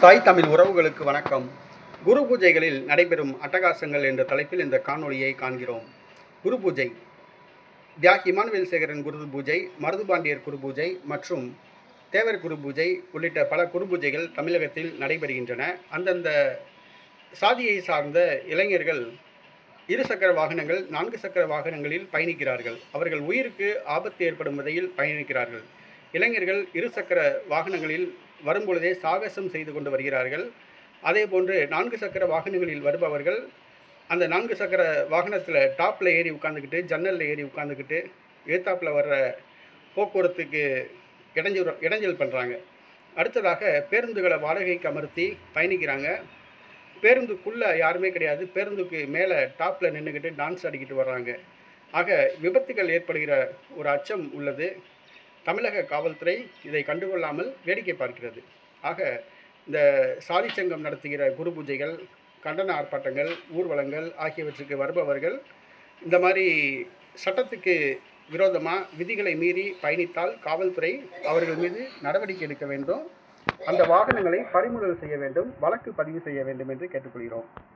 தாய் தமிழ் உறவுகளுக்கு வணக்கம். குரு பூஜைகளில் நடைபெறும் அட்டகாசங்கள் என்ற தலைப்பில் இந்த காணொளியை காண்கிறோம். குரு பூஜை தியாகி இமானுவேல் சேகரன் குரு பூஜை மருதுபாண்டியர் குரு பூஜை மற்றும் தேவர் குரு பூஜை உள்ளிட்ட பல குரு பூஜைகள் தமிழகத்தில் நடைபெறுகின்றன. அந்தந்த சாதியை சார்ந்த இளைஞர்கள் இருசக்கர வாகனங்கள் நான்கு சக்கர வாகனங்களில் பயணிக்கிறார்கள். அவர்கள் உயிருக்கு ஆபத்து ஏற்படும் வகையில் பயணிக்கிறார்கள். இளைஞர்கள் இருசக்கர வாகனங்களில் வரும்பொழுதே சாகசம் செய்து கொண்டு வருகிறார்கள். அதே போன்று நான்கு சக்கர வாகனங்களில் வருபவர்கள் அந்த நான்கு சக்கர வாகனத்தில் டாப்பில் ஏறி உட்காந்துக்கிட்டு ஜன்னலில் ஏறி உட்காந்துக்கிட்டு எழுத்தாப்பில் வர்ற போக்குவரத்துக்கு இடைஞ்சல் இடைஞ்சல் பண்ணுறாங்க அடுத்ததாக பேருந்துகளை வாடகைக்கு அமர்த்தி பயணிக்கிறாங்க. பேருந்துக்குள்ளே யாருமே கிடையாது. பேருந்துக்கு மேலே டாப்பில் நின்றுக்கிட்டு டான்ஸ் ஆடிக்கிட்டு வர்றாங்க. ஆக விபத்துகள் ஏற்படுகிற ஒரு அச்சம் உள்ளது. தமிழக காவல்துறை இதை கண்டுகொள்ளாமல் வேடிக்கை பார்க்கிறது. ஆக இந்த சாதி சங்கம் நடத்துகிற குரு பூஜைகள் கண்டன ஆர்ப்பாட்டங்கள் ஊர்வலங்கள் ஆகியவற்றுக்கு வருபவர்கள் இந்த மாதிரி சட்டத்துக்கு விரோதமாக விதிகளை மீறி பயணித்தால் காவல்துறை அவர்கள் மீது நடவடிக்கை எடுக்க வேண்டும். அந்த வாகனங்களை பறிமுதல் செய்ய வேண்டும் வழக்கு பதிவு செய்ய வேண்டும் என்று கேட்டுக்கொள்கிறோம்.